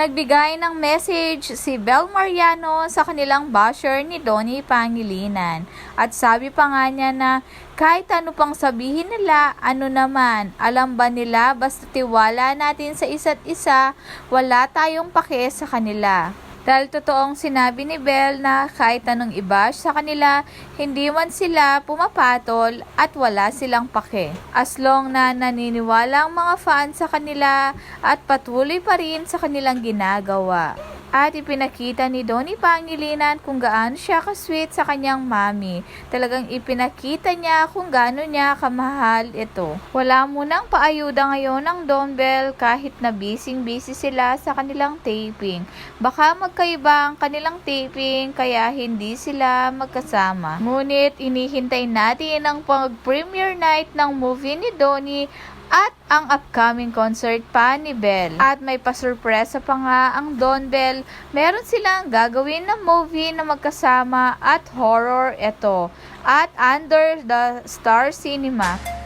Nagbigay ng message si Bel Mariano sa kanilang basher ni Donnie Pangilinan. At sabi pa nga niya na kahit ano pang sabihin nila, ano naman, alam ba nila basta tiwala natin sa isa't isa, wala tayong pake sa kanila. Dahil totoong sinabi ni Bell na kahit anong ibash sa kanila, hindi man sila pumapatol at wala silang pake. As long na naniniwala ang mga fans sa kanila at patuloy pa rin sa kanilang ginagawa. At ipinakita ni Donnie Pangilinan kung gaano siya ka-sweet sa kanyang mami. Talagang ipinakita niya kung gaano niya kamahal ito. Wala munang paayuda ngayon ng Don Bell kahit na busy-busy sila sa kanilang taping. Baka magkaiba ang kanilang taping kaya hindi sila magkasama. Ngunit inihintay natin ang pag-premiere night ng movie ni Donnie at ang upcoming concert pa ni Bell. At may pasurpresa pa nga ang Don Bell. Meron silang gagawin na movie na magkasama at horror ito. At under the Star Cinema.